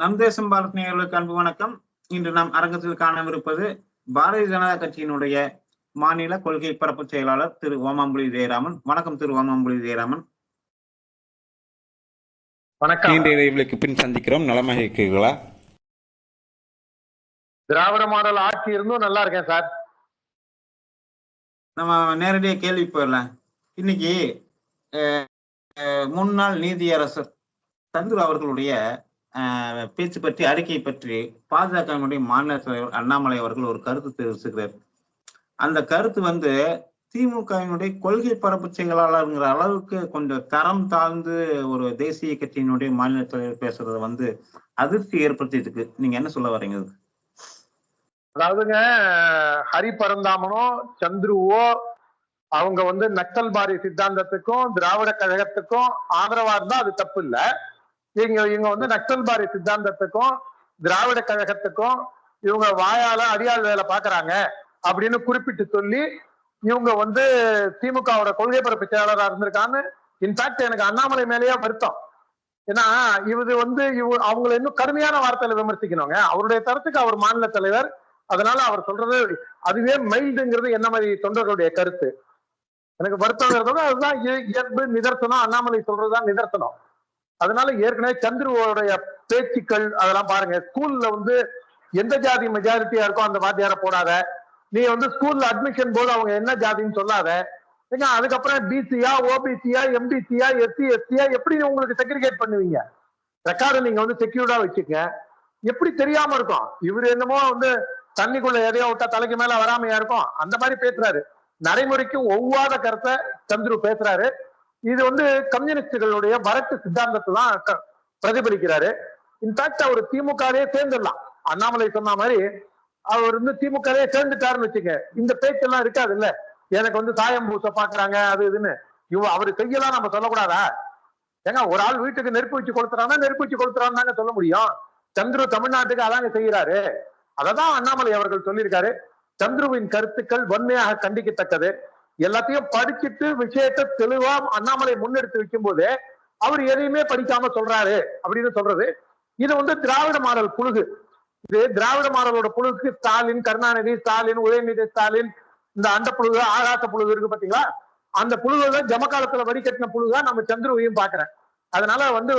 நம் தேசம் பாரத் நேயர்களுக்கு அன்பு வணக்கம். இன்று நாம் அரங்கத்தில் காணவிருப்பது பாரதிய ஜனதா கட்சியினுடைய மாநில கொள்கை பரப்பு செயலாளர் திரு ஓமாம்புலி ஜெயராமன். வணக்கம் திரு ஓமாம்புலி ஜெயராமன். வணக்கம். நீண்ட இடைவெளிக்கு பின் சந்திக்கிறோம். நலமாக இருக்கிறீர்களா? திராவிட மாடல் ஆட்சி இருந்தும் நல்லா இருக்கேன் சார். நம்ம நேரடியாக கேள்வி போயிடலாம். இன்னைக்கு முன்னாள் நீதியரசர் சந்துரு அவர்களுடைய பேச்சு பற்றி அறிக்கை பற்றி பாஜகவினுடைய மாநில தலைவர் அண்ணாமலை அவர்கள் ஒரு கருத்து தெரிவிச்சுக்கிறார் அந்த கருத்து வந்து திமுகவினுடைய கொள்கை பரப்பு செயலாளருங்கிற அளவுக்கு கொஞ்சம் தரம் தாழ்ந்து ஒரு தேசிய கட்சியினுடைய மாநில தலைவர் பேசுறது வந்து அதிர்ச்சி ஏற்படுத்திட்டு நீங்க என்ன சொல்ல வரீங்க அதாவதுங்க ஹரி பரந்தாமனோ சந்துருவோ அவங்க வந்து நக்சல்பாரி சித்தாந்தத்துக்கும் திராவிட கழகத்துக்கும் ஆதரவா இருந்தா அது தப்பு இல்லை. இவங்க இவங்க வந்து நக்சல்பாரி சித்தாந்தத்துக்கும் திராவிட கழகத்துக்கும் இவங்க வாயால அடியாள் வேலை பாக்குறாங்க அப்படின்னு குறிப்பிட்டு சொல்லி இவங்க வந்து திமுகவோட கொள்கை பரப்பு செயலாளரா இருந்திருக்கான்னு இன்ஃபேக்ட் எனக்கு அண்ணாமலை மேலேயே வருத்தம். ஏன்னா இது வந்து இவ அவங்களை இன்னும் கடுமையான வார்த்தையில விமர்சிக்கணுங்க. அவருடைய தரத்துக்கு அவர் மாநில தலைவர். அதனால அவர் சொல்றது அதுவே மைல்டுங்கிறது என்ன மாதிரி தொண்டர்களுடைய கருத்து. எனக்கு வருத்தங்கிறத அதுதான் இயல்பு நிதர்சனம். அண்ணாமலை சொல்றதுதான் நிதர்சனம். அதனால ஏற்கனவே சந்துருவோடைய பேச்சுக்கள் அதெல்லாம் பாருங்க. ஸ்கூல்ல வந்து எந்த ஜாதி மெஜாரிட்டியா இருக்கோ அந்த வாத்தியார போடாத. நீ வந்து ஸ்கூல்ல அட்மிஷன் போது அவங்க என்ன ஜாதின்னு சொல்லாத. ஏங்க அதுக்கப்புறம் பிசியா ஓபிசியா எம்பிசியா எஸ்சி எஸ்சியா எப்படி உங்களுக்கு செக்ரிகேட் பண்ணுவீங்க? ரெக்கார்டு நீங்க வந்து செக்யூர்டா வச்சுக்க. எப்படி தெரியாம இருக்கும்? இவர் என்னமோ வந்து தண்ணிக்குள்ள எதையோ விட்டா தலைக்கு மேல வராமையா இருக்கும். அந்த மாதிரி பேசுறாரு. நடைமுறைக்கு ஒவ்வாத கருத்தை சந்துரு பேசுறாரு. இது வந்து கம்யூனிஸ்டுகளுடைய வரட்டு சித்தாந்தத்தை தான் க- பிரதிபலிக்கிறாரு. இன்ஃபேக்ட் அவர் திமுகவே சேர்ந்துடலாம். அண்ணாமலை சொன்ன மாதிரி அவர் வந்து திமுகவே சேர்ந்துட்டாருன்னு வச்சுக்க இந்த பேச்செல்லாம் இருக்காது இல்ல எனக்கு வந்து தாயம் பூச பாக்குறாங்க அது இதுன்னு. இவ அவரு செய்யலாம் நம்ம சொல்லக்கூடாதா? ஏங்க ஒரு ஆள் வீட்டுக்கு நெருப்பு வச்சு கொளுத்துறான்னா நெருப்பு வச்சு கொடுத்துறான்னு தாங்க சொல்ல முடியும். சந்துரு தமிழ்நாட்டுக்கு அதாங்க செய்யறாரு அததான் அண்ணாமலை அவர்கள் சொல்லியிருக்காரு. சந்துருவின் கருத்துக்கள் வன்மையாக கண்டிக்கத்தக்கது. எல்லாத்தையும் படிச்சுட்டு விஷயத்தை தெளிவா அண்ணாமலை முன்னெடுத்து வைக்கும் போது அவர் எதையுமே படிக்காம சொல்றாரு அப்படின்னு சொல்றது. இது வந்து திராவிட மாடல் புழுகு. இது திராவிட மாடலோட புழுக்கு ஸ்டாலின் கருணாநிதி ஸ்டாலின் உதயநிதி ஸ்டாலின் இந்த அண்ட புழுகு ஆகாச புழுகு இருக்கு பாத்தீங்களா? அந்த புழுகுல ஜமகாலத்துல வடிகட்டின புழுகா நம்ம சந்திரவையும் பாக்குறேன். அதனால வந்து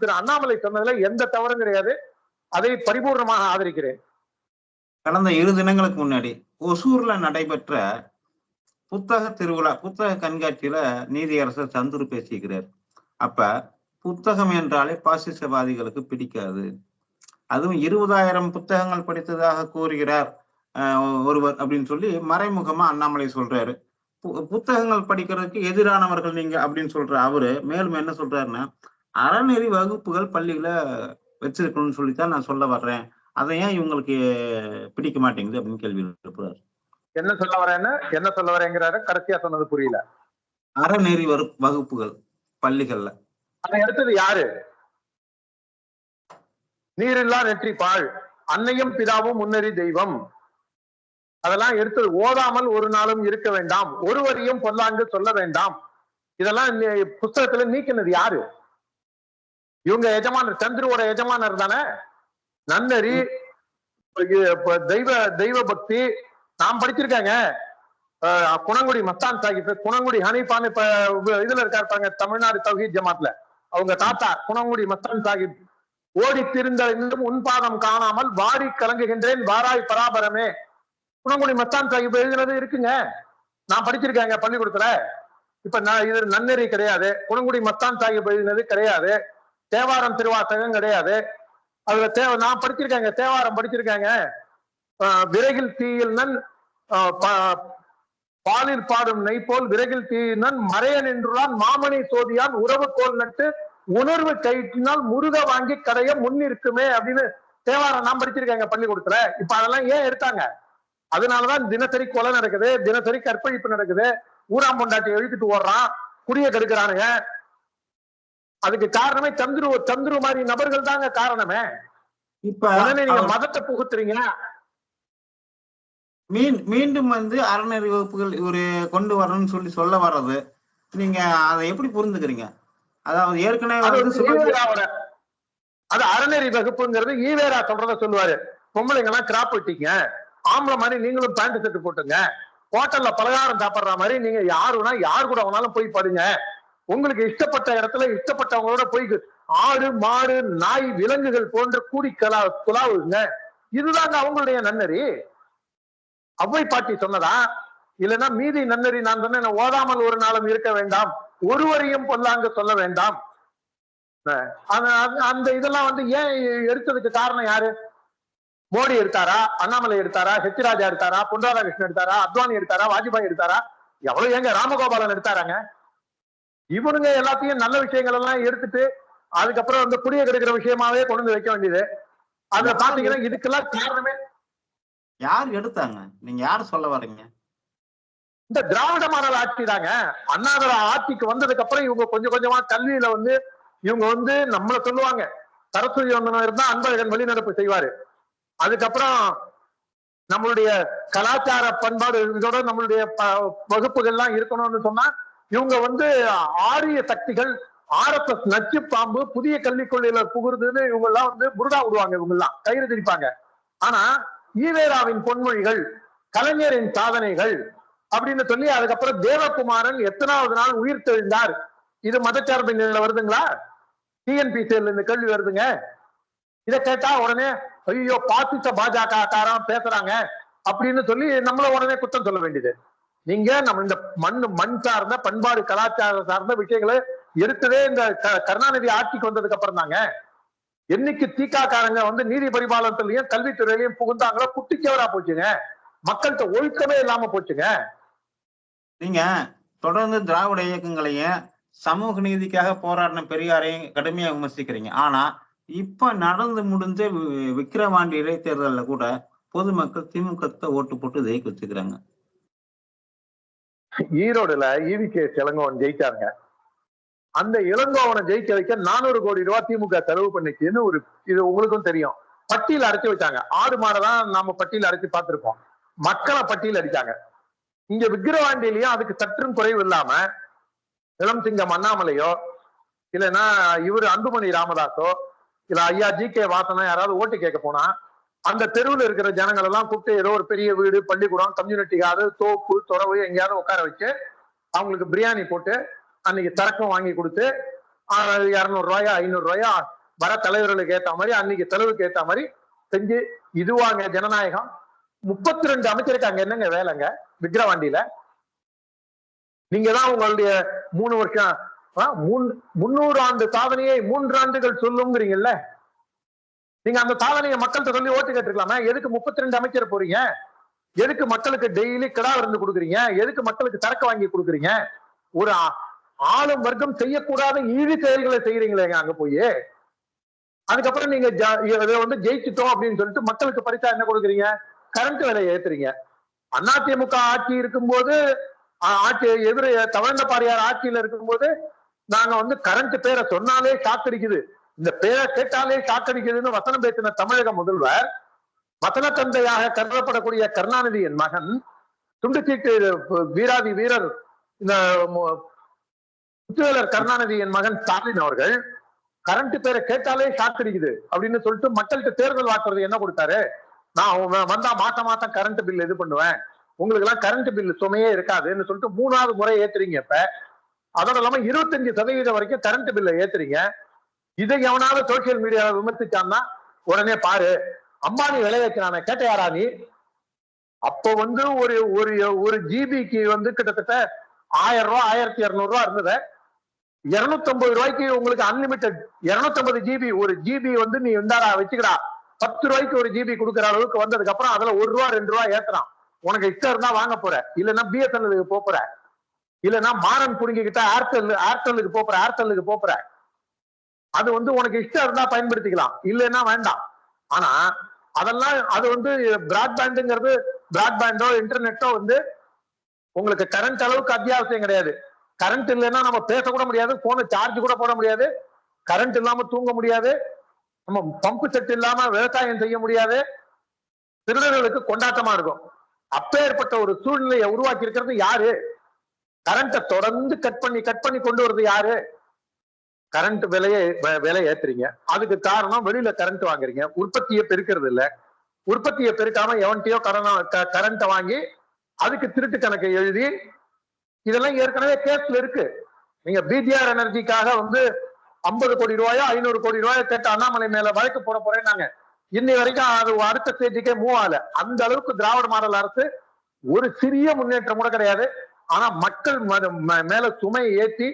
திரு அண்ணாமலை சொன்னதுல எந்த தவறும் கிடையாது. அதை பரிபூர்ணமாக ஆதரிக்கிறேன். கடந்த இரு தினங்களுக்கு முன்னாடி ஒசூர்ல நடைபெற்ற புத்தக திருவிழா புத்தக கண்காட்சியில நீதியரசர் சந்துரு பேசிக்கிறார். அப்ப புத்தகம் என்றாலே பாசிசவாதிகளுக்கு பிடிக்காது. அதுவும் இருபதாயிரம் புத்தகங்கள் படித்ததாக கூறுகிறார் ஒருவர் அப்படின்னு சொல்லி மறைமுகமா அண்ணாமலை சொல்றாரு. பு- புத்தகங்கள் படிக்கிறதுக்கு எதிரானவர்கள் நீங்க அப்படின்னு சொல்ற அவரு மேலும் என்ன சொல்றாருன்னா அறநெறி வகுப்புகள் பள்ளிகளை வச்சிருக்கணும்னு சொல்லித்தான் நான் சொல்ல வர்றேன். அதை ஏன் இவங்களுக்கு பிடிக்க மாட்டேங்குது அப்படின்னு கேள்வி எழுப்புறாரு. என்ன சொல்ல வரேன்னு என்ன சொல்ல வரேங்கிறாரு? கடைசியா சொன்னது புரியல. அறநெறி வகுப்புகள் பள்ளிகள்ல. அதை எடுத்தது யாரு? நீரில்லா நெற்றி பாழ் அன்னையும் பிதாவும் முன்னறி தெய்வம். அதெல்லாம் எடுத்தது ஓதாமல் ஒரு நாளும் இருக்க வேண்டாம். ஒருவரையும் பொல்லாங்கு சொல்ல வேண்டாம். இதெல்லாம் புஸ்தகத்துல நீக்கினது யாரு? இவங்க எஜமானர் சந்திருவோட எஜமானர் தானே? நன்னறி தெய்வ தெய்வ பக்தி நான் படிச்சிருக்கேங்க. குணங்குடி மஸ்தான் சாஹிப் குணங்குடி ஹனீஃபான் இப்ப இதுல இருக்காரு பாருங்க தமிழ்நாடு தௌஹீத் ஜமாத்ல. அவங்க தாத்தா குணங்குடி மஸ்தான் சாஹிப். ஓடி திருந்த இன்னும் உன்பாதம் காணாமல் வாடி கலங்குகின்றேன் வாராய் பராபரமே. குணங்குடி மஸ்தான் சாஹிப் எழுதினது இருக்குங்க. நான் படிச்சிருக்கேங்க பள்ளிக்கூடத்துல. இப்ப நான் இது நன்னெறி கிடையாது. குணங்குடி மஸ்தான் சாஹிப் எழுதினது கிடையாது. தேவாரம் திருவாசகம் கிடையாது. அதுல தேவ நான் படிச்சிருக்கேங்க தேவாரம் படிச்சிருக்காங்க. ஆஹ் தீயில் நன் பாலில் பாடும் நெய் போல் விறகில் தீயினன் மறையன் என்றுளான் மாமணி சோதியான் உறவு கோல் நட்டு உணர்வு கயிற்றினால் முருக வாங்கி கடைய முன்னிருக்குமே அப்படின்னு தேவாரம் நான் படிச்சிருக்கேங்க பள்ளிக்கூடத்துல. இப்ப அதெல்லாம் ஏன் எடுத்தாங்க? அதனாலதான் தினசரி கொலை நடக்குது தினசரி கற்பழிப்பு நடக்குது. ஊராம் பொண்டாட்டி எழுதிட்டு ஓடுறான் குடிய கெடுக்கிறானுங்க. அதுக்கு காரணமே சந்துரு சந்துரு மாதிரி நபர்கள் தாங்க காரணமே. இப்ப உடனே நீங்க மதத்தை புகுத்துறீங்க. மீன் மீண்டும் வந்து அறநெறி வகுப்புகள் இவரு கொண்டு வரணும்னு சொல்லி சொல்ல வர்றது நீங்க அதை எப்படி புரிந்துக்கிறீங்க? அதாவது ஏற்கனவே அது அறநெறி வகுப்புங்கிறது ஈவேரா சொல்றத சொல்லுவாரு. பொம்பளைங்க எல்லாம் கிராப் வெட்டிங்க ஆம்பளை மாதிரி நீங்களும் பேண்ட் செட்டு போட்டுங்க ஹோட்டல்ல பலகாரம் சாப்பிடுற மாதிரி நீங்க யாருனா யார் கூட வேணாலும் போய் படுங்க உங்களுக்கு இஷ்டப்பட்ட இடத்துல இஷ்டப்பட்டவங்களோட போய் ஆடு மாடு நாய் விலங்குகள் போன்று கூடி கலா குலாவுங்க. இதுதாங்க அவங்களுடைய நன்னறி. அவ்வை பாட்டி சொன்னதா? இல்லைன்னா மீதி நன்னறி நான் சொன்னேன் ஓதாமல் ஒரு நாளும் இருக்க வேண்டாம். ஒருவரையும் பொல்லாங்க சொல்ல வேண்டாம். அந்த- இதெல்லாம் வந்து ஏன் எடுத்ததுக்கு காரணம் யாரு? மோடி எடுத்தாரா? அண்ணாமலை எடுத்தாரா? ஹெச் ராஜா எடுத்தாரா? பொன் ராதாகிருஷ்ணன் எடுத்தாரா? அத்வானி எடுத்தாரா? வாஜ்பாய் எடுத்தாரா? எவ்வளவு ஏங்க ராமகோபாலன் எடுத்தாராங்க? இவனுங்க எல்லாத்தையும் நல்ல விஷயங்கள் எல்லாம் எடுத்துட்டு அதுக்கப்புறம் வந்து புடிய கெடுக்கிற விஷயமாவே கொண்டு வந்து வைக்க வேண்டியது. அதுல பாத்தீங்கன்னா இதுக்கெல்லாம் காரணமே யார் எடுத்தாங்க? நீங்க யார் சொல்ல வர்றீங்க? இந்த திராவிட மாடல் ஆட்சி தாங்க. அண்ணாதர ஆட்சிக்கு வந்ததுக்கு அப்புறம் இவங்க கொஞ்சம் கொஞ்சமா கல்வியில வந்து இவங்க வந்து நம்மள சொல்லுவாங்க. சரஸ்வதி வந்தனர் தான் அன்பழகன் வழிநடப்பு செய்வாரு. அதுக்கப்புறம் நம்மளுடைய கலாச்சார பண்பாடு இதோட நம்மளுடைய ப- வகுப்புகள்லாம் இருக்கணும்னு சொன்னா இவங்க வந்து ஆரிய சக்திகள் ஆர்எஸ்எஸ் நச்சு பாம்பு புதிய கல்விக் கொள்கையில புகுறதுன்னு இவங்க எல்லாம் வந்து முருடா விடுவாங்க இவங்க எல்லாம் கயிறு திரிப்பாங்க. ஆனா ஈவேராவின் பொன்மொழிகள் கலைஞரின் சாதனைகள் அப்படின்னு சொல்லி அதுக்கப்புறம் தேவகுமாரன் எத்தனாவது நாள் உயிர் தெழுந்தார்? இது மதச்சார்பின்மையில வருதுங்களா? டிஎன்பிசிஎல் இந்த கேள்வி வருதுங்க. இதை கேட்டா உடனே ஐயோ பாசிச பாஜக காரம் பேசுறாங்க அப்படின்னு சொல்லி நம்மள உடனே குத்தம் சொல்ல வேண்டியது. நீங்க நம்ம இந்த மண் மண் சார்ந்த பண்பாடு கலாச்சாரம் சார்ந்த விஷயங்களை எடுத்ததே இந்த க- கருணாநிதி ஆட்சிக்கு வந்ததுக்கு அப்புறம் தாங்க என்னைக்கு தீகா காரங்க வந்து நீதி பரிபாலனத்திலையும் கல்வித்துறையிலையும் புகுந்தாங்களோ குட்டிச்சவரா போச்சுங்க. மக்கள்கிட்ட ஒழுக்கமே இல்லாம போச்சுங்க. நீங்க தொடர்ந்து திராவிட இயக்கங்களையும் சமூக நீதிக்காக போராடின பெரியாரையும் கடுமையா விமர்சிக்கிறீங்க. ஆனா இப்ப நடந்து முடிஞ்ச விக்கிரவாண்டி இடைத்தேர்தல்ல கூட பொதுமக்கள் திமுக ஓட்டு போட்டு ஜெயிக்க வச்சுக்கிறாங்க. ஈரோடுல ஈவி கே இளங்கோவன் ஜெயிச்சாங்க அந்த இளங்கோவனை ஜெயிக்க வைக்க நானூறு கோடி ரூபாய் திமுக செலவு பண்ணிச்சுன்னு ஒரு இது உங்களுக்கும் தெரியும். பட்டியல் அடைச்சு வச்சாங்க. ஆடு மாடதான் நாம பட்டியல் அடைச்சு பார்த்திருக்கோம் மக்களை பட்டியல் அடிச்சாங்க. இங்க விக்கிரவாண்டியிலயும் அதுக்கு சற்றும் குறைவு இல்லாம இளம் சிங்கம் அண்ணாமலையோ இல்லைன்னா இவரு அன்புமணி ராமதாஸோ இல்ல ஐயா ஜி கே வாசனா யாராவது ஓட்டு கேட்க போனா அந்த தெருவுல இருக்கிற ஜனங்கள் எல்லாம் கூப்பிட்டு ஏதோ ஒரு பெரிய வீடு பள்ளிக்கூடம் கம்யூனிட்டி கார்டு தோப்பு துறவு எங்கேயாவது உட்கார வச்சு அவங்களுக்கு பிரியாணி போட்டு அன்னைக்கு சரக்கும் வாங்கி கொடுத்து இரநூறு ரூபாயா ஐநூறு ரூபாயா வர தலைவர்களுக்கு ஏத்த மாதிரி அன்னைக்கு தலைவருக்கு ஏத்த மாதிரி செஞ்சு இதுவாங்க ஜனநாயகம். முப்பத்தி ரெண்டு அமைச்சருக்கு அங்க என்னங்க வேலைங்க? விக்கிரவாண்டியில. நீங்க தான் உங்களுடைய மூணு வருஷம் ஆ, முன்னூறு ஆண்டு சாதனையை மூன்று ஆண்டுகள் சொல்லுங்கிறீங்கல்ல? நீங்க அந்த சாதனையை மக்கள்கிட்ட சொல்லி ஓட்டு கேட்டுருக்கலாமா? எதுக்கு முப்பத்தி ரெண்டு அமைச்சர் போறீங்க? எதுக்கு மக்களுக்கு டெய்லி கிடா விருந்து கொடுக்குறீங்க? எதுக்கு மக்களுக்கு சரக்கு வாங்கி கொடுக்குறீங்க? ஒரு ஆளும் வர்க்கம் செய்யக்கூடாத இழி செயல்களை செய்யறீங்களேங்க அங்க போய். அதுக்கப்புறம் நீங்க வந்து ஜெயிச்சிட்டோம் அப்படின்னு சொல்லிட்டு மக்களுக்கு பரிசா என்ன கொடுக்குறீங்க? கரண்ட் விலையை ஏத்துறீங்க. அதிமுக ஆட்சி இருக்கும்போது ஆட்சி எதிர தமிழ்ந்த பாரியார் ஆட்சியில இருக்கும்போது நாங்க வந்து கரண்ட் பேரை சொன்னாலே சாக்கடிக்குது. இந்த பேரை கேட்டாலே காத்தடிக்குதுன்னு வசனம் பேசின தமிழக முதல்வர் வசன தந்தையாக கருதப்படக்கூடிய கருணாநிதியின் மகன் துண்டுச்சீட்டு வீராதி வீரர் இந்த மு- கருணாநிதியின் மகன் ஸ்டாலின் அவர்கள் கரண்ட் பேரை கேட்டாலே சாக்கடிக்குது அப்படின்னு சொல்லிட்டு மக்கள்கிட்ட தேர்தல் வாக்குறது என்ன கொடுத்தாரு? நான் வந்தா மாசம் மாசம் கரண்ட் பில் இது பண்ணுவேன். உங்களுக்கு எல்லாம் கரண்ட் பில் சுமையே இருக்காதுன்னு சொல்லிட்டு மூணாவது முறை ஏத்துறீங்க இப்ப. அதோட இல்லாம இருபத்தஞ்சு சதவீதம் வரைக்கும் கரண்ட் பில்ல ஏத்துறீங்க. இதை எவனாவது சோசியல் மீடியாவை விமர்சிச்சான்னா உடனே பாரு அம்பானி விளைவிக்கிறானே கேட்ட யாரா நீ? அப்போ வந்து ஒரு ஒரு ஒரு ஜிபிக்கு வந்து கிட்டத்தட்ட ஆயிரம் ரூபா ஆயிரத்தி இருநூறு இருந்தது இருநூத்தம்பது ரூபாய்க்கு உங்களுக்கு அன்லிமிட்டெட் இருநூத்தம்பது ஜிபி ஒரு ஜிபி வந்து நீ இந்தாடா வச்சுக்கடா. பத்து ரூபாய்க்கு ஒரு ஜிபி கொடுக்குற அளவுக்கு வந்ததுக்கு அப்புறம் அதுல ஒரு ரூபா ரெண்டு ரூபா ஏத்துறான். உனக்கு இஷ்டம் இருந்தா வாங்க போற. இல்லைன்னா பிஎஸ்என்எலுக்கு போற. இல்லைன்னா மாறன் புடுங்கிக்கிட்ட ஏர்டெல் ஏர்டெல்லுக்கு போற ஏர்டெல்லுக்கு போற. அது வந்து உனக்கு இஷ்டம் இருந்தா பயன்படுத்திக்கலாம். இல்லைன்னா வேண்டாம். ஆனா அதெல்லாம் அது வந்து பிராட்பேண்டுங்கிறது பிராட்பேண்டோ இன்டர்நெட்டோ வந்து உங்களுக்கு கரண்ட் அளவுக்கு அத்தியாவசியம் கிடையாது. கரண்ட் இல்லைன்னா நம்ம பேசக்கூட முடியாது போனை சார்ஜ் கூட போட முடியாது. கரண்ட் இல்லாம தூங்க முடியாது. நம்ம பம்பு செட் இல்லாம விவசாயம் செய்ய முடியாது. திருடர்களுக்கு கொண்டாட்டமா இருக்கும். அப்பேற்பட்ட ஒரு சூழ்நிலையை உருவாக்கி இருக்கிறது யாரு கரண்ட்டை தொடர்ந்து கட் பண்ணி கட் பண்ணி கொண்டு வருது யாரு? கரண்ட் விலையை வ- விலை ஏத்துறீங்க. அதுக்கு காரணம் வெளியில கரண்ட் வாங்குறீங்க. உற்பத்தியை பெருக்கிறது இல்லை. உற்பத்தியை பெருக்காம எவன்ட்டியோ கரண்ட் கரண்ட்டை வாங்கி அதுக்கு திருட்டு கணக்கை எழுதி இதெல்லாம் ஏற்கனவே கேஸ்ல இருக்கு. நீங்க பிடிஆர் எனர்ஜிக்காக வந்து ஐம்பது கோடி ரூபாயோ ஐநூறு கோடி ரூபாயோ கேட்ட அண்ணாமலை மேல வழக்கு போட போறேன்னாங்க. இன்னை வரைக்கும் அது அடுத்த ஸ்டேஜுக்கே மூவ் ஆகல. அந்த அளவுக்கு திராவிட மாடல் அரசு ஒரு சிறிய முன்னேற்றம் கூட கிடையாது. ஆனா மக்கள் மேல சுமையை ஏத்தி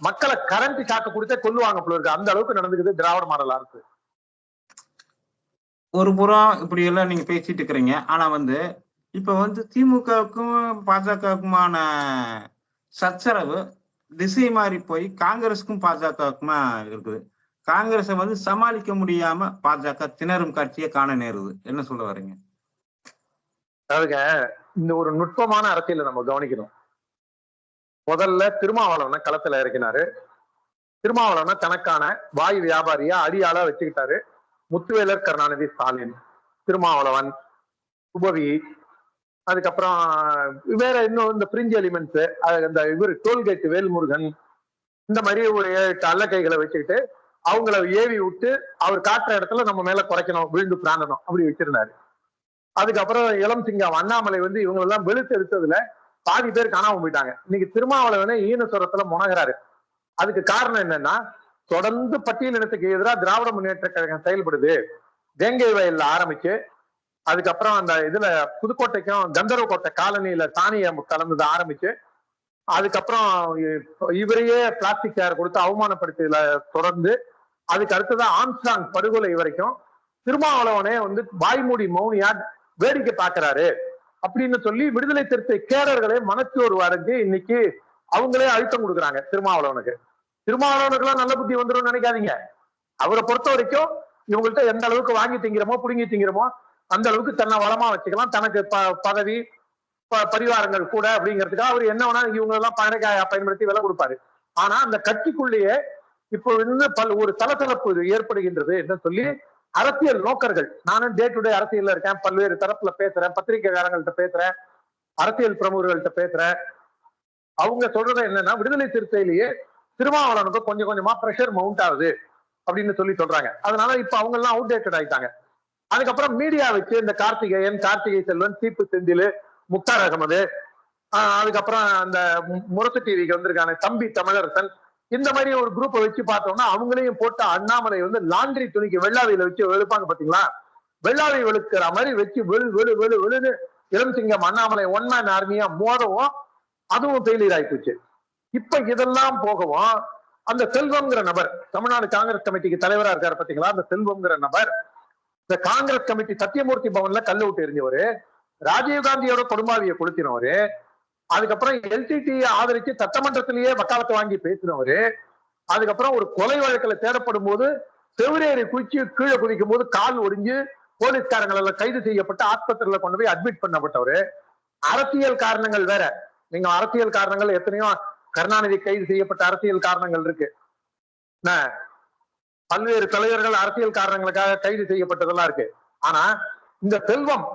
மக்களை கரண்ட் சாக்கு கொடுத்தே கொல்லுவாங்க போல இருக்கு. அந்த அளவுக்கு நடந்துக்குது திராவிட மாடல் அரசு. ஒரு புறம் இப்படி எல்லாம் நீங்க பேசிட்டு இருக்கிறீங்க. ஆனா வந்து இப்ப வந்து திமுகவுக்கும் பாஜகவுக்குமான சச்சரவு திசை மாறி போய் காங்கிரஸுக்கும் பாஜகவுக்குமா இருக்குது? காங்கிரஸை வந்து சமாளிக்க முடியாம பாஜக திணறும் காட்சியை காண நேருது. என்ன சொல்ல வர்றீங்க அதாவதுங்க இந்த ஒரு நுட்பமான அரசியல நம்ம கவனிக்கணும். முதல்ல திருமாவளவனை களத்துல இறக்கினாரு. திருமாவளவனை தனக்கான வாயு வியாபாரியா அடியாளா வச்சுக்கிட்டாரு. முத்துவேலர் கருணாநிதி ஸ்டாலின் திருமாவளவன் உபவி அதுக்கப்புறம் வேற இன்னும் இந்த பிரிஞ்சு எலிமெண்ட்ஸ் அந்த இவர் டோல்கேட் வேல்முருகன் இந்த மாதிரி ஒரு ஏழு எட்டு அல்லக்கைகளை வச்சுக்கிட்டு அவங்கள ஏவி விட்டு அவர் காட்டுற இடத்துல நம்ம மேல குறைக்கணும் விழுந்து பிராணணும் அப்படி வச்சிருந்தாரு. அதுக்கப்புறம் இளம் சிங்கம் அண்ணாமலை வந்து இவங்களெல்லாம் வெளுத்தெடுத்ததுல வெளுத்து எடுத்ததுல பாதி பேர் காணாம போயிட்டாங்க. இன்னைக்கு திருமாவளவனே ஈனசுரத்துல முனகிறாரு. அதுக்கு காரணம் என்னன்னா தொடர்ந்து பட்டியலினத்துக்கு எதிராக திராவிட முன்னேற்ற கழகம் செயல்படுது. வேங்கை வயல்ல ஆரம்பிச்சு அதுக்கப்புறம் அந்த இதுல புதுக்கோட்டைக்கும் கந்தர்வ கோட்டை காலனியில தானிய கலந்தது ஆரம்பிச்சு அதுக்கப்புறம் இவரையே பிளாஸ்டிக் சேர் கொடுத்து அவமானப்படுத்தியதுல தொடர்ந்து அதுக்கு அடுத்ததான் ஆம்ஸ்டாங் படுகொலை வரைக்கும் திருமாவளவனே வந்து வாய்மூடி மௌனியா வேடிக்கை பாக்குறாரு அப்படின்னு சொல்லி விடுதலை திருத்த கேரர்களே மனச்சோர் வரைஞ்சு இன்னைக்கு அவங்களே அழுத்தம் கொடுக்குறாங்க திருமாவளவனுக்கு. திருமாவளவனுக்கு எல்லாம் நல்ல புத்தி வந்துடும் நினைக்காதீங்க. அவரை பொறுத்த வரைக்கும் இவங்கள்ட்ட எந்த அளவுக்கு வாங்கி திங்கிறோமோ புடுங்கி திங்கிறோமோ அந்த அளவுக்கு தன்னை வளமா வச்சுக்கலாம். தனக்கு ப- பதவி ப- பரிவாரங்கள் கூட அப்படிங்கிறதுக்காக அவர் என்ன வேணா இவங்க எல்லாம் பயணக்காய பயன்படுத்தி விலை கொடுப்பாரு. ஆனா அந்த கட்சிக்குள்ளேயே இப்போ இன்னும் பல் ஒரு தளத்தளப்பு ஏற்படுகின்றது என்று சொல்லி அரசியல் நோக்கர்கள் நானும் டே டு டே அரசியல்ல இருக்கேன் பல்வேறு தரப்புல பேசுறேன் பத்திரிகைக்காரங்கள்ட்ட பேசுறேன் அரசியல் பிரமுகர்கள்ட்ட பேசுறேன். அவங்க சொல்றது என்னன்னா விடுதலை சிறுத்தையிலேயே திருமாவளவனுக்கு கொஞ்சம் கொஞ்சமா பிரஷர் மவுண்ட் ஆகுது அப்படின்னு சொல்லி சொல்றாங்க. அதனால இப்ப அவங்க எல்லாம் அவுடேட்டட் ஆயிட்டாங்க. அதுக்கப்புறம் மீடியா வச்சு இந்த கார்த்திகேயன் கார்த்திகை செல்வன் தீப்பு செந்தில் முக்தார் அகமது ஆஹ் அதுக்கப்புறம் அந்த முரத்து முரசு டிவிக்கு வந்திருக்கான தம்பி தமிழரசன். இந்த மாதிரி ஒரு குரூப்பை வச்சு பார்த்தோம்னா அவங்களையும் போட்டு அண்ணாமலை வந்து லாண்ட்ரி துணிக்கு வெள்ளாவியில வச்சு வெளுப்பாங்க பாத்தீங்களா? வெள்ளாவை வெளுக்கிற மாதிரி வச்சு வெளு வெளு வெளு வெளுன்னு இளம் சிங்கம் அண்ணாமலை ஒன் மேன் ஆர்மியா மோதவும் அதுவும் ஃபெயிலியர் போச்சு. இப்ப இதெல்லாம் போகவும் அந்த செல்வம்ங்கிற நபர் தமிழ்நாடு காங்கிரஸ் கமிட்டிக்கு தலைவரா இருக்காரு பாத்தீங்களா? அந்த செல்வம்ங்கிற நபர் இந்த காங்கிரஸ் கமிட்டி சத்தியமூர்த்தி பவன்ல கல்லு விட்டு எரிஞ்சவரு ராஜீவ்காந்தியோட கொடும்பாவியை கொளுத்தினவரு அதுக்கப்புறம் எல்டிடி ஆதரிச்சு சட்டமன்றத்திலேயே வக்காலத்து வாங்கி பேசினவரு அதுக்கப்புறம் ஒரு கொலை வழக்குல தேடப்படும் போது செவிரேறி குச்சி கீழே குதிக்கும் போது கால் ஒடிஞ்சு போலீஸ்காரங்கள் எல்லாம் கைது செய்யப்பட்டு ஆஸ்பத்திரியில கொண்டு போய் அட்மிட் பண்ணப்பட்டவரு. அரசியல் காரணங்கள் வேற. நீங்க அரசியல் காரணங்கள் எத்தனையோ கருணாநிதி கைது செய்யப்பட்ட அரசியல் காரணங்கள் இருக்கு. பல்வேறு தலைவர்கள் அரசியல் காரணங்களுக்காக கைது செய்யப்பட்டதெல்லாம் இருக்கு. ஆனா இந்த செல்வம்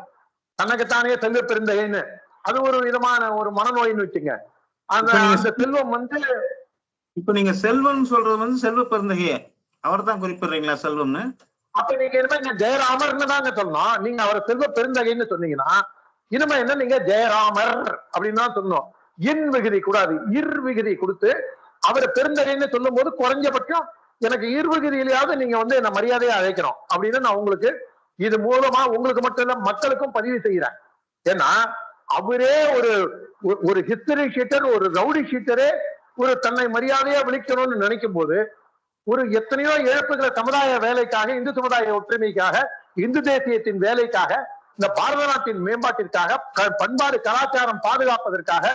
தனக்குத்தானே செல்வ பெருந்தகைன்னு அது ஒரு விதமான ஒரு மனநோயின்னு வச்சுங்க. அந்த அந்த செல்வம் வந்து இப்ப நீங்க செல்வம் சொல்றது வந்து செல்வ பெருந்தகைய. அவர் தான் குறிப்பிடுறீங்களா செல்வம்னு? அப்ப நீங்க இனிமே ஜெயராமர்னு தாங்க சொல்லணும். நீங்க அவரை செல்வ பெருந்தகைன்னு சொன்னீங்கன்னா இனிமே என்ன நீங்க ஜெயராமர் அப்படின்னு தான் சொல்லணும். இன் விகுதி கூடாது. இர் விகுதி கொடுத்து அவரை பெருந்தகைன்னு சொல்லும் போது குறைஞ்சபட்சம் எனக்கு இர் விகுதியிலேயாவது நீங்க வந்து என்ன மரியாதையா அழைக்கணும். அப்படின்னு நான் உங்களுக்கு இது மூலமா உங்களுக்கு மட்டும் இல்ல மக்களுக்கும் பதிவு செய்யறேன் ஏன்னா அவரே ஒரு ஒரு- ஒரு ஹிஸ்டரி ஷீட்டர் ஒரு ரவுடி ஷீட்டரே ஒரு தன்னை மரியாதையா விழிக்கணும்னு நினைக்கும் போது ஒரு எத்தனையோ இழப்புகளை சமுதாய வேலைக்காக இந்து சமுதாய ஒற்றுமைக்காக இந்து தேசியத்தின் வேலைக்காக இந்த பாரத நாட்டின் மேம்பாட்டிற்காக பண்பாடு கலாச்சாரம் பாதுகாப்பதற்காக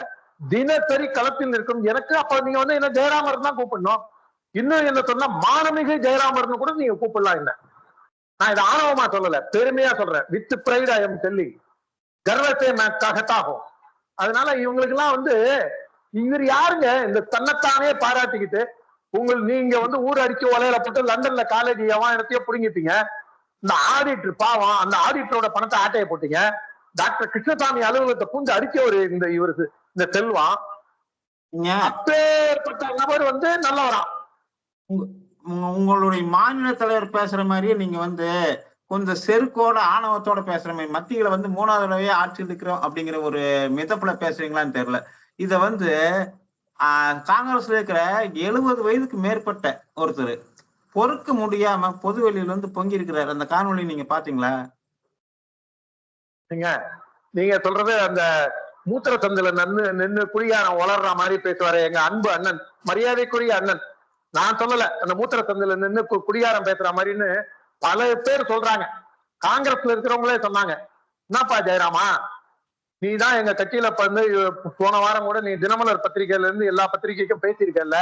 தினசரி களத்தில் இருக்கும் எனக்கு அப்ப நீங்க வந்து என்ன ஜெயராமர் தான் கூப்பிடணும்? இன்னும் என்ன சொன்னா மானமிகு ஜெயராமர்னு கூட நீங்க கூப்பிடலாம் என்ன? நான் இதை ஆணவமா சொல்லல பெருமையா சொல்றேன். With pride I am selling கர்வத்தை ககத்தாகும் அதனால இவங்களுக்கு எல்லாம் வந்து இவர் யாருங்க? இந்த தன்னைத்தானே பாராட்டிக்கிட்டு உங்கள் நீங்க வந்து ஊர் அடிச்சு உலையில போட்டு லண்டன்ல காலேஜ் எவன் இடத்தையோ புடுங்கிட்டீங்க. இந்த ஆடிட்டர் பாவம் அந்த ஆடிட்டரோட பணத்தை ஆட்டைய போட்டீங்க. டாக்டர் கிருஷ்ணசாமி அலுவலகத்தை பூந்து அடிச்ச ஒரு இந்த இவருக்கு இந்த செல்வம். நீங்க அப்பேற்பட்ட நபர் வந்து நல்லவராம் உங்க- உங்களுடைய மாநில தலைவர் பேசுற மாதிரியே நீங்க வந்து கொஞ்சம் செருக்கோட ஆணவத்தோட பேசுற மாதிரி மத்தியில வந்து மூணாவது தடவையே ஆட்சி இருக்கிறோம் அப்படிங்கிற ஒரு மிதப்புல பேசுறீங்களான்னு தெரியல. இத வந்து ஆஹ், காங்கிரஸ்ல இருக்கிற எழுபது வயதுக்கு மேற்பட்ட ஒருத்தர் பொறுக்க முடியாம பொது வெளியில இருந்து பொங்கி இருக்கிறார். அந்த காணொலி நீங்க பாத்தீங்களா? நீங்க நீங்க சொல்றது அந்த மூத்திர சந்தில நின்னு நின்னு குடிகாரன் வளர்ற மாதிரி பேசுவாரு. எங்க அன்பு அண்ணன் மரியாதைக்குரிய அண்ணன். நான் சொல்லல. அந்த மூத்திர சந்தில நின்று கு- பேசுற மாதிரின்னு பல பேர் சொல்றாங்க. காங்கிரஸ்ல இருக்கிறவங்களே சொன்னாங்க. என்னப்பா ஜெயராமா? நீ தான் எங்க கட்சியில வந்து போன வாரம் கூட நீ தினமலர் பத்திரிகையில இருந்து எல்லா பத்திரிகைக்கும் பேசியிருக்கல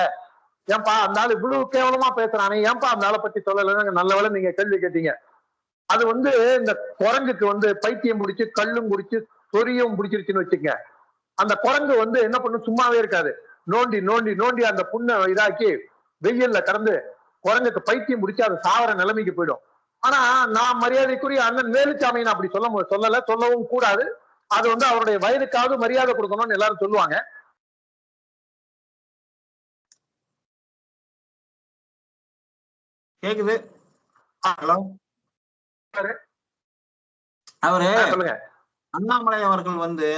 ஏன்பா அந்த ஆள் இவ்வளவு கேவலமா பேசுறானே. ஏன்பா அந்த ஆளை பத்தி சொல்லலைன்னு நல்ல நீங்க கேள்வி கேட்டீங்க. அது வந்து இந்த குரங்குக்கு வந்து பைத்தியம் பிடிச்சி கல்லும் பிடிச்சி சொரியும் பிடிச்சிருச்சுன்னு வச்சுங்க அந்த குரங்கு வந்து என்ன பண்ணும்? சும்மாவே இருக்காது. நோண்டி நோண்டி நோண்டி அந்த புண்ணை இதாக்கி வெயில்ல கடந்து குரங்குக்கு பைத்தியம் பிடிச்சு அது சாவர நிலைமைக்கு போயிடும். ஆனா நான் மரியாதைக்குரிய அண்ணன் வேலுச்சாமின்னு அப்படி சொல்ல சொல்லல சொல்லவும் கூடாது. அது வந்து அவருடைய வயதுக்காவது மரியாதை கொடுக்கணும்னு எல்லாரும் சொல்லுவாங்க. கேக்குது? ஹலோ. அவரு? அண்ணாமலை அவர்கள் வந்து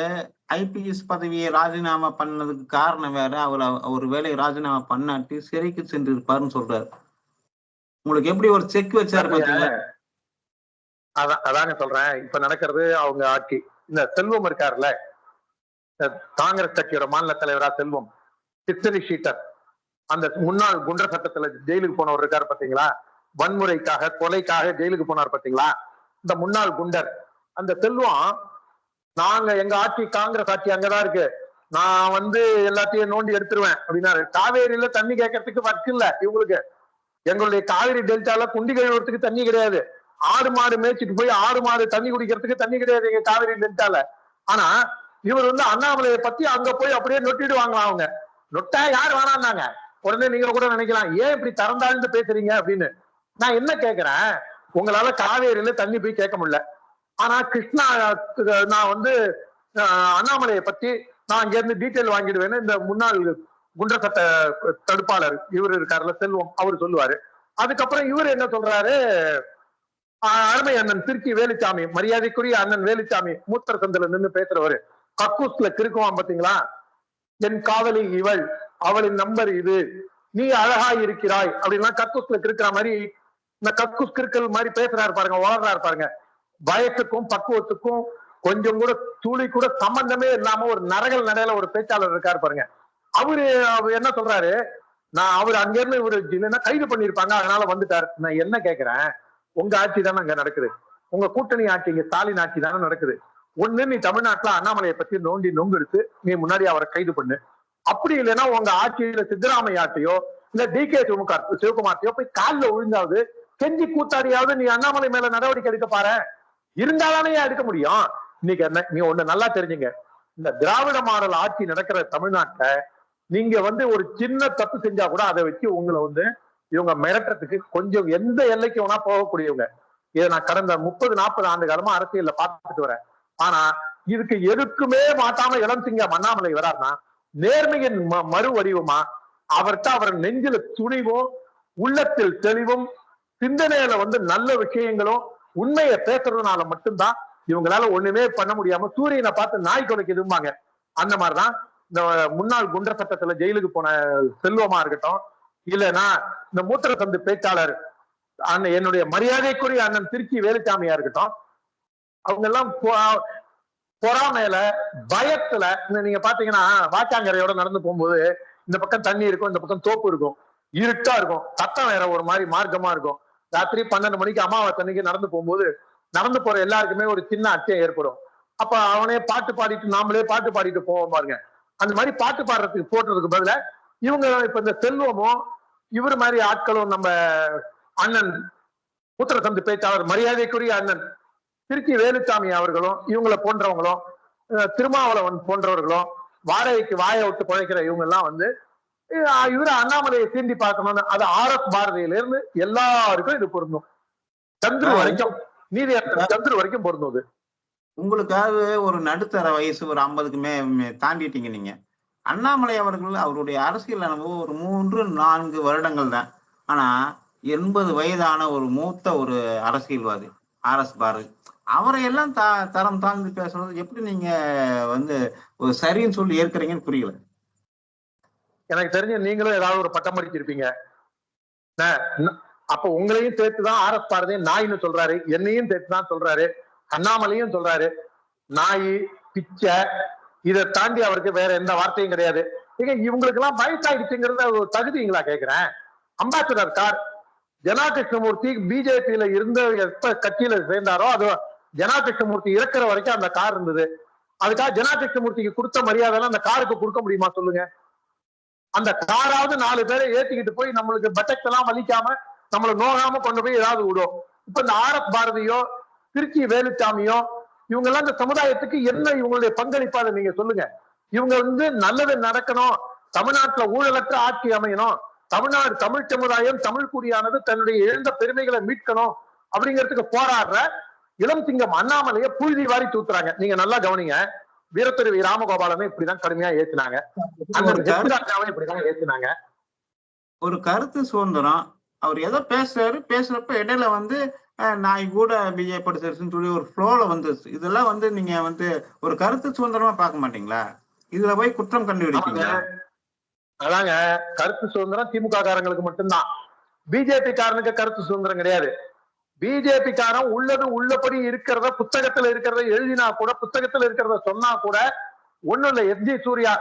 ஐபிஎஸ் பதவியை ராஜினாமா பண்ணதுக்கு காரணம் வேற. அவர் ஒரு வேலையை ராஜினாமா பண்ணாட்டி சிறைக்கு சென்று இருப்பாருன்னு சொல்றாரு. உங்களுக்கு எப்படி ஒரு செக் வச்சாரு பாத்தீங்களா? அதான் அதாங்க சொல்றேன். இப்ப நடக்கிறது அவங்க ஆட்சி. இந்த செல்வம் இருக்காருல்ல? காங்கிரஸ் கட்சியோட மாநில தலைவரா செல்வம். History sheeter. அந்த முன்னாள் குண்டர் சட்டத்துல ஜெயிலுக்கு போனவர் இருக்காரு பாத்தீங்களா? வன்முறைக்காக கொலைக்காக ஜெயிலுக்கு போனார் பாத்தீங்களா? இந்த முன்னாள் குண்டர். அந்த செல்வம் நாங்க எங்க ஆட்சி காங்கிரஸ் ஆட்சி அங்கதான் இருக்கு. நான் வந்து எல்லாத்தையும் நோண்டி எடுத்துருவேன் அப்படின்னாரு. காவேரியில தண்ணி கேட்கறதுக்கு வர்க்கு இல்ல இவங்களுக்கு. எங்களுடைய காவிரி டெல்டால குண்டி கழுவுறதுக்கு தண்ணி கிடையாது. ஆடு மாடு மேய்ச்சிட்டு போய் ஆடு மாடு தண்ணி குடிக்கிறதுக்கு தண்ணி கிடையாது எங்க காவிரி டெல்டால. ஆனா இவர் வந்து அண்ணாமலையை பத்தி அங்க போய் அப்படியே நொட்டிடுவாங்களாம் அவங்க? நொட்டா யார் வேணாம்னாங்க உடனே நீங்க கூட நினைக்கலாம். ஏன் இப்படி தரந்தாழ்ந்து பேசுறீங்க அப்படின்னு. நான் என்ன கேக்குறேன் உங்களால காவேரியில தண்ணி போய் கேட்க முடியல. ஆனா கிருஷ்ணா நான் வந்து அண்ணாமலையை பத்தி நான் அங்க இருந்து டீட்டெயில் வாங்கிடுவேன்னு இந்த முன்னாள் குண்டர் சட்ட தடுப்பாளர் இவர் இருக்காருல்ல செல்வம் அவர் சொல்லுவாரு. அதுக்கப்புறம் இவர் என்ன சொல்றாரு? அருமை அண்ணன் திருச்சி வேலுச்சாமி மரியாதைக்குரிய அண்ணன் வேலுச்சாமி மூத்தர் சந்தில நின்று பேசுறவரு. கக்கூஸ்ல கிறுக்குவான் பாத்தீங்களா? என் காதலி இவள் அவளின் நம்பர் இது. நீ அழகா இருக்கிறாய் அப்படின்னா கக்கூஸ்ல கிறுக்கிற மாதிரி இந்த கக்கூஸ் கிறுக்கல் மாதிரி பேசுறாரு பாருங்க வளர்றாரு பாருங்க. பயத்துக்கும் பக்குவத்துக்கும் கொஞ்சம் கூட துளி கூட சம்பந்தமே இல்லாம ஒரு நரகல் நடையில ஒரு பேச்சாளர் இருக்காரு பாருங்க. அவரு அவர் என்ன சொல்றாரு? நான் அவர் அங்கிருந்து இவரு இல்லைன்னா கைது பண்ணிருப்பாங்க அதனால வந்துட்டாரு. நான் என்ன கேக்குறேன்? உங்க ஆட்சி தானே அங்க நடக்குது. உங்க கூட்டணி ஆட்சி இங்க ஸ்டாலின் ஆட்சி தானே நடக்குது. ஒண்ணு நீ தமிழ்நாட்டுல அண்ணாமலையை பத்தி நோண்டி நொங்கெடுத்து நீ முன்னாடி அவரை கைது பண்ணு. அப்படி இல்லைன்னா உங்க ஆட்சியில சித்தராமையாட்டையோ இல்ல டி கே சிவகுமார் சிவகுமார்த்தையோ போய் காலில் விழுந்தாவது செஞ்சு கூத்தாடியாவது நீ அண்ணாமலை மேல நடவடிக்கை எடுக்க பாரு இருந்தாலே எடுக்க முடியும். இன்னைக்கு என்ன நீங்க ஒண்ணு நல்லா தெரிஞ்சுங்க. இந்த திராவிட மாடல் ஆட்சி நடக்கிற தமிழ்நாட்டுல நீங்க வந்து ஒரு சின்ன தப்பு செஞ்சா கூட அதை வச்சு உங்களை வந்து இவங்க மிரட்டுறதுக்கு கொஞ்சம் எந்த எல்லைக்கு வேணா போகக்கூடியவங்க. இதை நான் கடந்த முப்பது நாற்பது ஆண்டு காலமா அரசியல்ல பார்த்துட்டு வரேன். ஆனா இதுக்கு எதுக்குமே மாட்டாம இளம் சிங்கம் அண்ணாமலை வராருன்னா நேர்மையின் ம- மறு வடிவமா அவர்கிட்ட அவர் நெஞ்சில துணிவும் உள்ளத்தில் தெளிவும் சிந்தனையில வந்து நல்ல விஷயங்களும் உண்மையை பேசுறதுனால மட்டும்தான் இவங்களால ஒண்ணுமே பண்ண முடியாம சூரியனை பார்த்து நாய் குலைக்குதும்பாங்க அந்த மாதிரிதான் இந்த முன்னாள் குண்டர் சட்டத்துல ஜெயிலுக்கு போன செல்வமா இருக்கட்டும் இல்லைன்னா இந்த மூத்திர தந்து பேச்சாளர் அண்ணன் என்னுடைய மரியாதைக்குரிய அண்ணன் திருச்சி வேலுச்சாமியா இருக்கட்டும் அவங்க எல்லாம் பொறாமையில பயத்துல நீங்க பாத்தீங்கன்னா வாச்சாங்கரையோட நடந்து போகும்போது இந்த பக்கம் தண்ணி இருக்கும் இந்த பக்கம் தோப்பு இருக்கும் இருட்டா இருக்கும் சத்தம் வேற ஒரு மாதிரி மார்க்கமா இருக்கும். ராத்திரி பன்னெண்டு மணிக்கு அமாவாசை அன்னைக்கு நடந்து போகும்போது நடந்து போற எல்லாருக்குமே ஒரு சின்ன அச்சம் ஏற்படும். அப்ப அவனே பாட்டு பாடிட்டு நாமளே பாட்டு பாடிட்டு போவோம் பாருங்க. அந்த மாதிரி பாட்டு பாடுறதுக்கு போடுறதுக்கு பதில இவங்க இப்ப இந்த செல்வமும் இவர் மாதிரி ஆட்களும் நம்ம அண்ணன் உத்தரசந்து பேச்சாளர் மரியாதைக்குரிய அண்ணன் திருச்சி வேலுசாமி அவர்களும் இவங்களை போன்றவங்களும் திருமாவளவன் போன்றவர்களும் வாடகைக்கு வாயை விட்டு குழைக்கிற இவங்க எல்லாம் வந்து இவரு அண்ணாமலையை சீண்டி பார்க்கணும்னு அது ஆர் எஸ் பாரதியில இருந்து எல்லாருக்கும் இது பொருந்தும். சந்திர வரைக்கும் நீதி சந்திர வரைக்கும் பொருந்தும் இது உங்களுக்காக ஒரு நடுத்தர வயசு ஒரு ஐம்பதுக்கு மே மே- தாண்டிட்டீங்க நீங்க. அண்ணாமலை அவர்கள் அவருடைய அரசியல் அனுபவம் ஒரு மூன்று நான்கு வருடங்கள் தான். ஆனா எண்பது வயதான ஒரு மூத்த ஒரு அரசியல்வாதி ஆர் எஸ் பாரதி. அவரை எல்லாம் த தரம் தாழ்ந்து பேசுறது எப்படி நீங்க வந்து ஒரு சரின்னு சொல்லி ஏற்கிறீங்கன்னு புரியல. எனக்கு தெரிஞ்ச நீங்களும் ஏதாவது ஒரு பட்டம் படிச்சிருப்பீங்க அப்ப உங்களையும் சேர்த்துதான் ஆர் எஸ் பாரதியும் நாயின்னு சொல்றாரு. என்னையும் சேர்த்துதான் சொல்றாரு. அண்ணாமலையும் சொல்றாரு. நாய் பிச்சை இதை தாண்டி அவருக்கு வேற எந்த வார்த்தையும் கிடையாது. ஏங்க இவங்களுக்கு எல்லாம் வயசாயிடுச்சுங்கிறத ஒரு தகுதிங்களா கேக்குறேன். அம்பாசிடர் கார் ஜனா கிருஷ்ணமூர்த்தி பிஜேபியில இருந்த எப்ப கட்சியில சேர்ந்தாரோ அது ஜனா கிருஷ்ணமூர்த்தி இறக்குற வரைக்கும் அந்த கார் இருந்தது. அதுக்காக ஜனா கிருஷ்ணமூர்த்திக்கு கொடுத்த மரியாதை அந்த காருக்கு கொடுக்க முடியுமா சொல்லுங்க. அந்த காராவது நாலு பேரை ஏத்திக்கிட்டு போய் நம்மளுக்கு பட்டக்கெல்லாம் வலிக்காம நம்மளை நோகாம கொண்டு போய் ஏதாவது விடும். இப்ப இந்த ஆர் பாரதியோ திருச்சி வேலுச்சாமியோ இவங்க எல்லாம் இந்த சமுதாயத்துக்கு என்ன இவங்களுடைய பங்களிப்பா அதை நீங்க சொல்லுங்க. இவங்க வந்து நல்லது நடக்கணும். தமிழ்நாட்டுல ஊழலற்ற ஆட்சி அமையணும். தமிழ்நாடு தமிழ் சமுதாயம் தமிழ் குடியானது தன்னுடைய இழந்த பெருமைகளை மீட்கணும் அப்படிங்கிறதுக்கு போராடுற இளம் சிங்கம் அண்ணாமலையை புழுதி வாரி தூத்துறாங்க நீங்க நல்லா கவனிங்க. வீரத்துறை ராமகோபாலமே இப்படிதான் கடுமையா ஏத்துனாங்க. இப்படிதான் ஏத்துனாங்க. ஒரு கருத்து சுதந்திரம். அவர் ஏதோ பேசுறாரு பேசுறப்ப இடையில வந்து நாய் கூட பிஜேபி படிச்சிருச்சுன்னு சொல்லி ஒரு ஃப்ளோல வந்து இதெல்லாம் வந்து நீங்க வந்து ஒரு கருத்து சுதந்திரமா பார்க்க மாட்டீங்களா? இதுல போய் குற்றம் கண்டுபிடிப்பீங்களா? அதாங்க. கருத்து சுதந்திரம் திமுக காரங்களுக்கு மட்டும்தான் பிஜேபி காரனுக்கு கருத்து சுதந்திரம் கிடையாது. பிஜேபி காரன் உள்ளது உள்ளபடி இருக்கிறத புத்தகத்துல இருக்கிறத எழுதினா கூட புத்தகத்துல இருக்கிறத சொன்னா கூட ஒண்ணும் இல்ல. எஸ்ஜி சூர்யா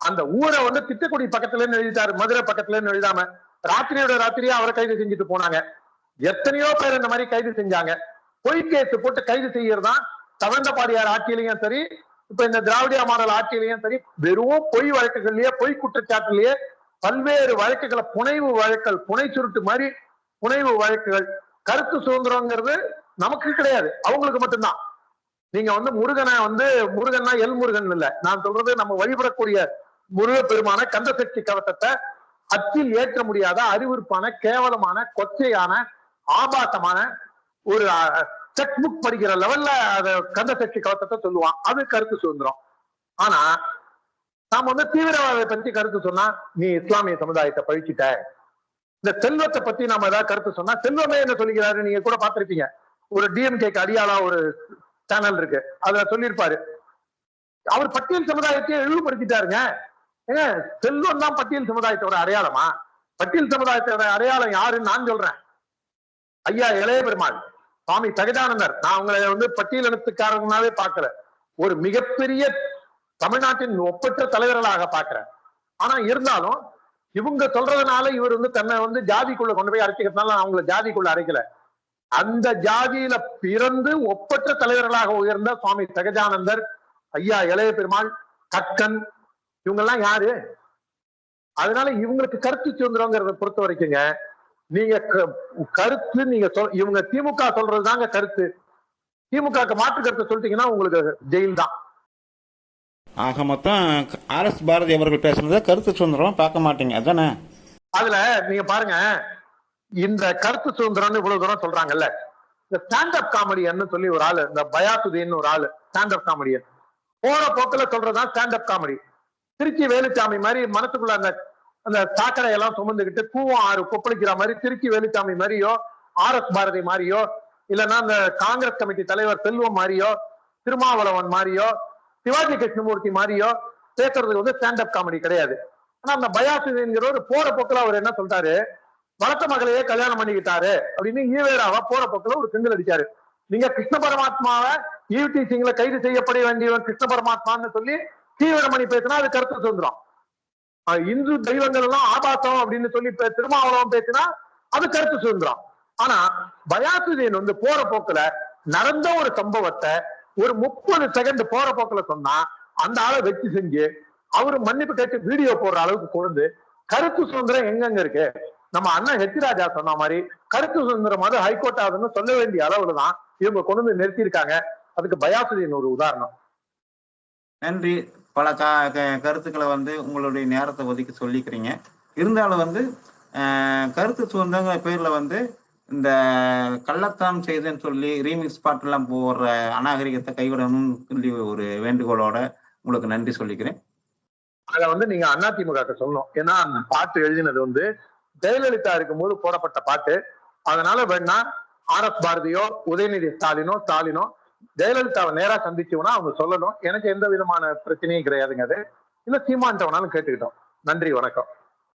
அந்த ஊரை வந்து திட்டுக்குடி பக்கத்துல எழுதிட்டாரு மதுரை பக்கத்துல எழுதாம. ராத்திரியோட ராத்திரியா அவரை கைது செஞ்சுட்டு போனாங்க. எத்தனையோ பேர் இந்த மாதிரி கைது செஞ்சாங்க. பொய் கேஸ் போட்டு கைது செய்யறதுதான் தவந்தபாடியார் ஆட்சியிலையும் சரி இப்ப இந்த திராவிடிய மாடல் ஆட்சியிலையும் சரி வெறும் பொய் வழக்குகள்லயே பொய் குற்றச்சாட்டுலயே பல்வேறு வழக்குகளை புனைவு வழக்கல் புனை சுருட்டு மாதிரி புனைவு வழக்குகள் கருத்து சுதந்திரங்கிறது நமக்கு கிடையாது. அவங்களுக்கு மட்டும்தான். நீங்க வந்து முருகனை வந்து முருகன்னா எல் முருகன் இல்ல. நான் சொல்றது நம்ம வழிபடக்கூடிய முருக பெருமான கந்த சக்தி கவசத்தை அச்சில் ஏற்ற முடியாத அறிவுறுப்பான கேவலமான கொச்சையான ஆபாசமான ஒரு செக் புக் படிக்கிற லெவல்ல அத கந்த சக்தி கவசத்தை சொல்லுவான். அது கருத்து சுதந்திரம். ஆனா நாம வந்து தீவிரவாதத்தை பத்தி கருத்து சொன்னா நீ இஸ்லாமிய சமுதாயத்தை பழிச்சிட்ட. இந்த செல்வத்தை பத்தி நாம ஏதாவது கருத்து சொன்னா செல்வமே என்ன சொல்லிக்கிறாரு நீங்க கூட பார்த்திருப்பீங்க. ஒரு டிஎம்கேக்கு அடியாளா ஒரு சேனல் இருக்கு. அதுல சொல்லியிருப்பாரு. அவர் பட்டியல் சமுதாயத்தையே இழிவுபடுத்திட்டாருங்க. ஏங்க செல்வம் தான் பட்டியல் சமுதாயத்தோட அடையாளமா? பட்டியல் சமுதாயத்தோட அடையாளம் யாருன்னு நான் சொல்றேன். ஐயா இளைய பெருமாள் சுவாமி சகஜானந்தர். நான் உங்களை வந்து பட்டியலினத்துக்காரங்கனாவே பார்க்கல. ஒரு மிகப்பெரிய தமிழ்நாட்டின் ஒப்பற்ற தலைவர்களாக பார்க்கிறேன். ஆனா இருந்தாலும் இவங்க சொல்றதுனால இவர் வந்து தன்னை வந்து ஜாதிக்குள்ள கொண்டு போய் அரைச்சிக்கிறதுனால அவங்கள ஜாதிக்குள்ள அரைக்கல அந்த ஜாதியில பிறந்து ஒப்பற்ற தலைவர்களாக உயர்ந்த சுவாமி சகஜானந்தர் ஐயா இளைய பெருமாள் கக்கன் இவங்க எல்லாம் யாரு? அதனால இவங்களுக்கு கருத்து சுதந்திரங்கிறத பொறுத்த வரைக்குங்க நீங்க க- கருத்து நீங்க சொல் இவங்க திமுக சொல்றதுதாங்க கருத்து. திமுக மாற்று கருத்தை சொல்லிட்டீங்கன்னா உங்களுக்கு ஜெயில் தான் ஆக மொத்தம் ஆர் எஸ் பாரதி அவர்கள் பேசுனதை கருத்து சுதந்திரம் பார்க்க மாட்டீங்க. அதானே? அதுல நீங்க பாருங்க இந்த கருத்து சுதந்திரம்னு இவ்வளவு தூரம் சொல்றாங்கல்ல. இந்த ஸ்டாண்ட் அப் காமெடியன்னு சொல்லி ஒரு ஆளு இந்த பயாசுதீன் ஒரு ஆளு ஸ்டாண்ட் அப் காமெடியன் போற போக்குல சொல்றதுதான் stand up comedy Trichy Veluchamy மாதிரி மனசுக்குள்ள அந்த அந்த சாக்கடை எல்லாம் சுமந்துக்கிட்டு கூவம் ஆறு கொப்பளிக்கிற மாதிரி திருச்சி வேலுச்சாமி மாதிரியோ ஆர் எஸ் பாரதி மாதிரியோ இல்லைன்னா அந்த காங்கிரஸ் கமிட்டி தலைவர் செல்வம் மாதிரியோ திருமாவளவன் மாதிரியோ சிவாஜி கிருஷ்ணமூர்த்தி மாதிரியோ பேசுறதுக்கு வந்து ஸ்டாண்ட் அப் காமெடி கிடையாது. ஆனா அந்த பயாசுங்கிறவர் போற போக்குல அவர் என்ன சொல்றாரு? வளர்த்த மகளையே கல்யாணம் பண்ணிக்கிட்டாரு அப்படின்னு ஈவேராவா போற போக்குல ஒரு கிண்டல் அடிச்சாரு. நீங்க கிருஷ்ண பரமாத்மாவை ஈவ்டி சிங்ல கைது செய்யப்பட வேண்டியவன் கிருஷ்ண பரமாத்மான்னு சொல்லி தீவிரமணி பேசினா அது கருத்து சுதந்திரம். இந்து தெய்வங்கள் எல்லாம் ஆபாசம் அப்படின்னு சொல்லி பே- திருமாவளவன் பேசினா அது கருத்து சுதந்திரம். ஆனா பயாசுதீன் வந்து போற போக்குல நடந்த ஒரு சம்பவத்தை ஒரு முப்பது செகண்ட் போற போக்கில் சொன்னா அந்த ஆளை வச்சு செஞ்சு அவரு மன்னிப்பு கேட்டு வீடியோ போடுற அளவுக்கு கொண்டு கருத்து சுதந்திரம் எங்கெங்க இருக்கு? நம்ம அண்ணன் ஹெச்ராஜா சொன்ன மாதிரி கருத்து சுதந்திரம் அது ஹைகோர்ட் ஆகுதுன்னு சொல்ல வேண்டிய அளவுல தான் இவங்க கொண்டு வந்து நிறுத்தியிருக்காங்க. அதுக்கு பயாசுதீன் ஒரு உதாரணம். நன்றி. பல க க- கருத்துக்களை வந்து உங்களுடைய நேரத்தை ஒதுக்கி சொல்லிக்கிறீங்க. இருந்தாலும் வந்து கருத்து சுதந்திரங்கிற பேர்ல வந்து இந்த கள்ளத்தான் செய்தேன்னு சொல்லி ரீமிக்ஸ் பாட்டெல்லாம் போடுற அநாகரிகத்தை கைவிடணும்னு சொல்லி ஒரு வேண்டுகோளோட உங்களுக்கு நன்றி சொல்லிக்கிறேன். அத வந்து நீங்க அதிமுக சொல்லணும். ஏன்னா அந்த பாட்டு எழுதினது வந்து ஜெயலலிதா இருக்கும்போது போடப்பட்ட பாட்டு. அதனால வேணா ஆர் எஸ் பாரதியோ உதயநிதி ஸ்டாலினோ ஸ்டாலினோ ஜெயலலிதாவை நேரா சந்திச்சோம்னா அவங்க சொல்லணும். எனக்கு எந்த விதமான பிரச்சனையும் கிடையாதுங்க அது. இல்ல சீமான்ட்டவனாலும் கேட்டுக்கிட்டோம். நன்றி வணக்கம்.